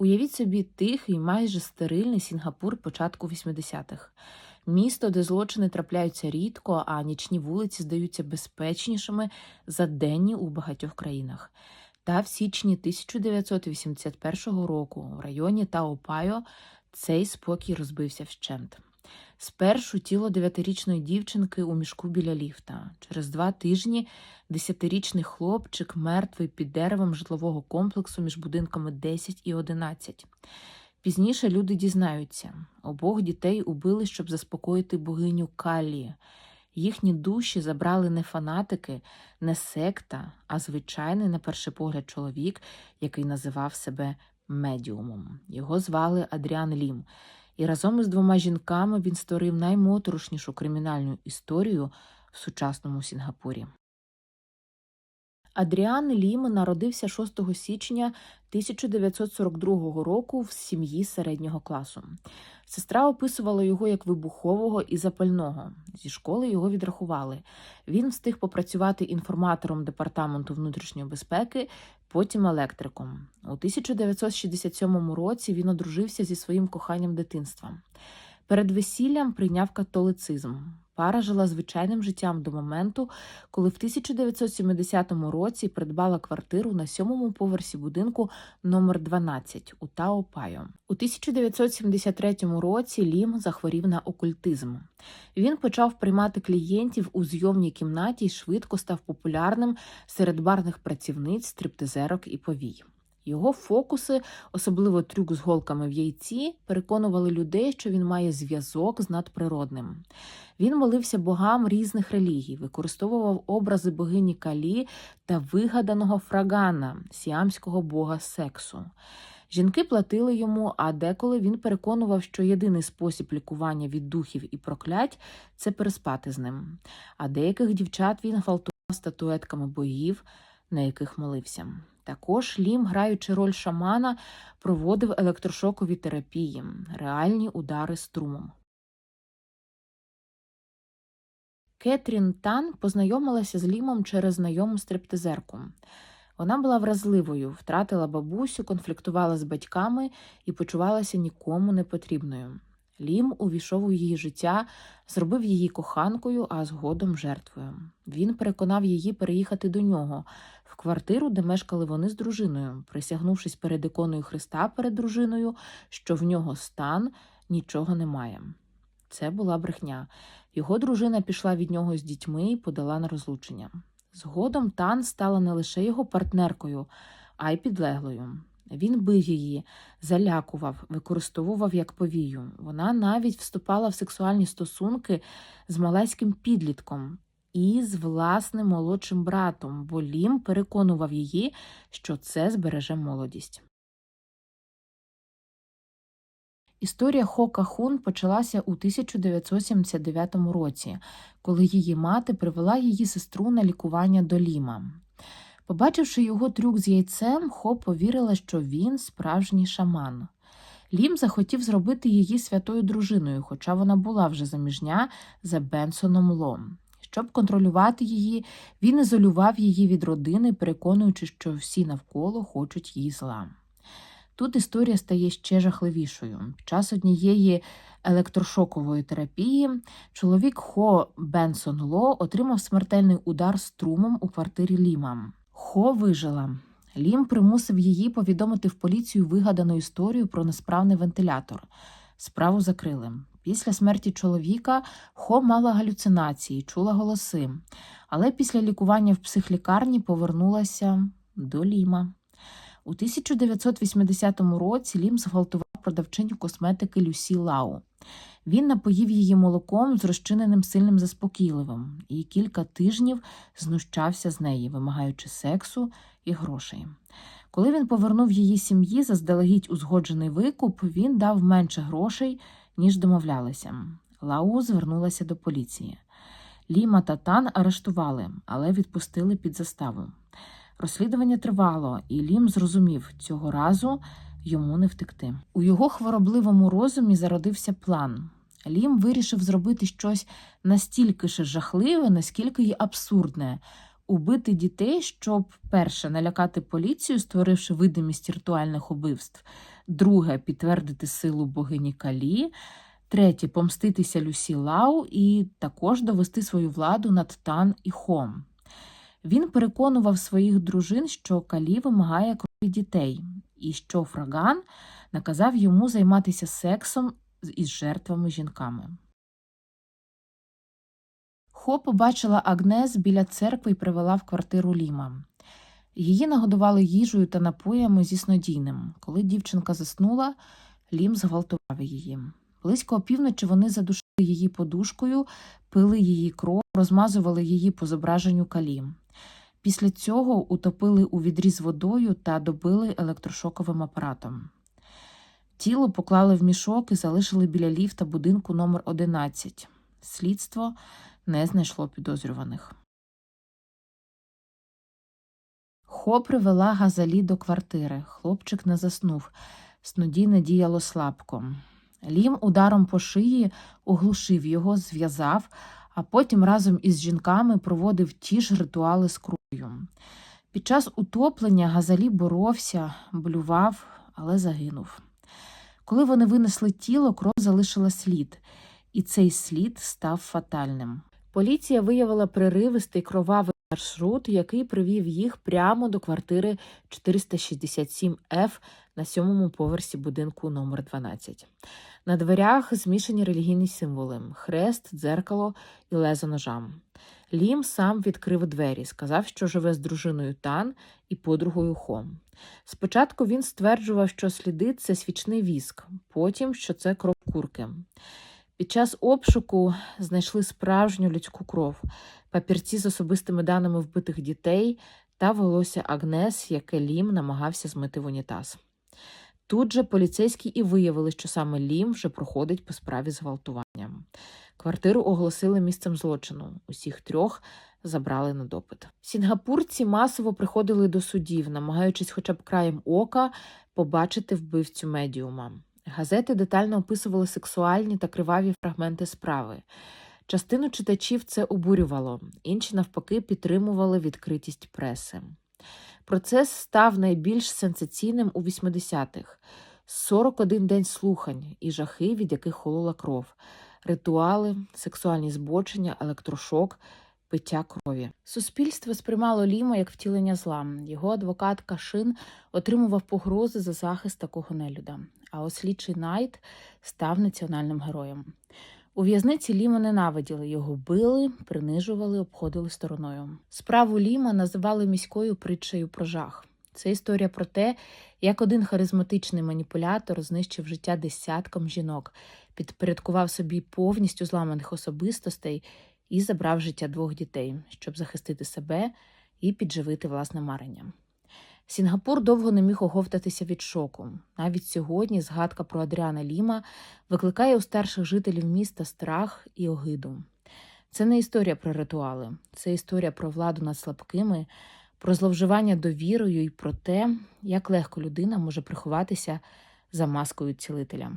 Уявіть собі тихий, майже стерильний Сінгапур початку 80-х. Місто, де злочини трапляються рідко, а нічні вулиці здаються безпечнішими за денні у багатьох країнах. Та в січні 1981 року в районі Таопайо цей спокій розбився вщент. Спершу тіло дев'ятирічної дівчинки у мішку біля ліфта. Через два тижні десятирічний хлопчик мертвий під деревом житлового комплексу між будинками 10 і 11. Пізніше люди дізнаються, обох дітей убили, щоб заспокоїти богиню Каллі. Їхні душі забрали не фанатики, не секта, а звичайний, на перший погляд, чоловік, який називав себе медіумом. Його звали Адріан Лім. І разом із двома жінками він створив наймоторошнішу кримінальну історію в сучасному Сінгапурі. Адріан Лім народився 6 січня 1942 року в сім'ї середнього класу. Сестра описувала його як вибухового і запального. Зі школи його відрахували. Він встиг попрацювати інформатором департаменту внутрішньої безпеки, потім електриком. У 1967 році він одружився зі своїм коханням дитинства. Перед весіллям прийняв католицизм. Пара жила звичайним життям до моменту, коли в 1970 році придбала квартиру на сьомому поверсі будинку номер 12 у Таопайо. У 1973 році Лім захворів на окультизм. Він почав приймати клієнтів у зйомній кімнаті і швидко став популярним серед барних працівниць, стриптизерок і повій. Його фокуси, особливо трюк з голками в яйці, переконували людей, що він має зв'язок з надприродним. Він молився богам різних релігій, використовував образи богині Калі та вигаданого фрагана, сіамського бога сексу. Жінки платили йому, а деколи він переконував, що єдиний спосіб лікування від духів і проклять це переспати з ним. А деяких дівчат він гвалтував статуетками богів, на яких молився. Також Лім, граючи роль шамана, проводив електрошокові терапії, реальні удари струмом. Кетрін Тан познайомилася з Лімом через знайому стриптизерку. Вона була вразливою, втратила бабусю, конфліктувала з батьками і почувалася нікому не потрібною. Лім увійшов у її життя, зробив її коханкою, а згодом жертвою. Він переконав її переїхати до нього в квартиру, де мешкали вони з дружиною, присягнувшись перед іконою Христа перед дружиною, що в нього стан нічого немає. Це була брехня. Його дружина пішла від нього з дітьми і подала на розлучення. Згодом Тан стала не лише його партнеркою, а й підлеглою. Він бив її, залякував, використовував як повію. Вона навіть вступала в сексуальні стосунки з малайським підлітком і з власним молодшим братом, бо Лім переконував її, що це збереже молодість. Історія Хо Кахун почалася у 1979 році, коли її мати привела її сестру на лікування до Ліма. Побачивши його трюк з яйцем, Хо повірила, що він справжній шаман. Лім захотів зробити її святою дружиною, хоча вона була вже заміжня за Бенсоном Лом. Щоб контролювати її, він ізолював її від родини, переконуючи, що всі навколо хочуть її зла. Тут історія стає ще жахливішою. Під час однієї електрошокової терапії чоловік Хо Бенсон Ло отримав смертельний удар струмом у квартирі Ліма. Хо вижила. Лім примусив її повідомити в поліцію вигадану історію про несправний вентилятор. Справу закрили. Після смерті чоловіка Хо мала галюцинації, чула голоси, але після лікування в психлікарні повернулася до Ліма. У 1980 році Лім зґвалтував продавчиню косметики Люсі Лау. Він напоїв її молоком з розчиненим сильним заспокійливим і кілька тижнів знущався з неї, вимагаючи сексу і грошей. Коли він повернув її сім'ї заздалегідь узгоджений викуп, він дав менше грошей, ніж домовлялися. Лау звернулася до поліції. Ліма та Тан арештували, але відпустили під заставу. Розслідування тривало, і Лім зрозумів, цього разу йому не втекти. У його хворобливому розумі зародився план. Лім вирішив зробити щось настільки ж жахливе, наскільки й абсурдне убити дітей, щоб перше налякати поліцію, створивши видимість ритуальних убивств, друге підтвердити силу богині Калі, третє помститися Люсі Лау і також довести свою владу над Тан і Хом. Він переконував своїх дружин, що Калі вимагає крові дітей, і що Фраган наказав йому займатися сексом із жертвами жінками. Хо побачила Агнес біля церкви і привела в квартиру Ліма. Її нагодували їжею та напоями зі снодійним. Коли дівчинка заснула, Лім зґвалтував її. Близько опівночі вони задушили її подушкою, пили її кров, розмазували її по зображенню калі. Після цього утопили у відрі з водою та добили електрошоковим апаратом. Тіло поклали в мішок і залишили біля ліфта будинку номер 11. Слідство не знайшло підозрюваних. Хо привела Газалі до квартири. Хлопчик не заснув. Снодійне діяло слабко. Лім ударом по шиї оглушив його, зв'язав, а потім разом із жінками проводив ті ж ритуали з кров'ю. Під час утоплення Газалі боровся, блював, але загинув. Коли вони винесли тіло, кров залишила слід, і цей слід став фатальним. Поліція виявила приривистий кровавий маршрут, який привів їх прямо до квартири 467F на сьомому поверсі будинку номер 12. На дверях змішані релігійні символи: хрест, дзеркало і лезо ножа. Лім сам відкрив двері, сказав, що живе з дружиною Тан і подругою Хом. Спочатку він стверджував, що сліди це свічний віск, потім, що це кров курки. Під час обшуку знайшли справжню людську кров, папірці з особистими даними вбитих дітей та волосся Агнес, яке Лім намагався змити в унітаз. Тут же поліцейські і виявили, що саме Лім вже проходить по справі зґвалтування. Квартиру оголосили місцем злочину. Усіх трьох забрали на допит. Сінгапурці масово приходили до судів, намагаючись хоча б краєм ока побачити вбивцю медіума. Газети детально описували сексуальні та криваві фрагменти справи. Частину читачів це обурювало, інші, навпаки, підтримували відкритість преси. Процес став найбільш сенсаційним у 80-х. 41 день слухань і жахи, від яких холола кров, ритуали, сексуальні збочення, електрошок, пиття крові. Суспільство сприймало Ліма як втілення зла. Його адвокат Кашин отримував погрози за захист такого нелюда. А ослідчий Найт став національним героєм. У в'язниці Ліма ненавиділи, його били, принижували, обходили стороною. Справу Ліма називали міською притчею про жах. Це історія про те, як один харизматичний маніпулятор знищив життя десяткам жінок, підпорядкував собі повністю зламаних особистостей і забрав життя двох дітей, щоб захистити себе і підживити власне марення. Сінгапур довго не міг оговтатися від шоку. Навіть сьогодні згадка про Адріана Ліма викликає у старших жителів міста страх і огиду. Це не історія про ритуали, це історія про владу над слабкими, про зловживання довірою і про те, як легко людина може приховатися за маскою цілителя.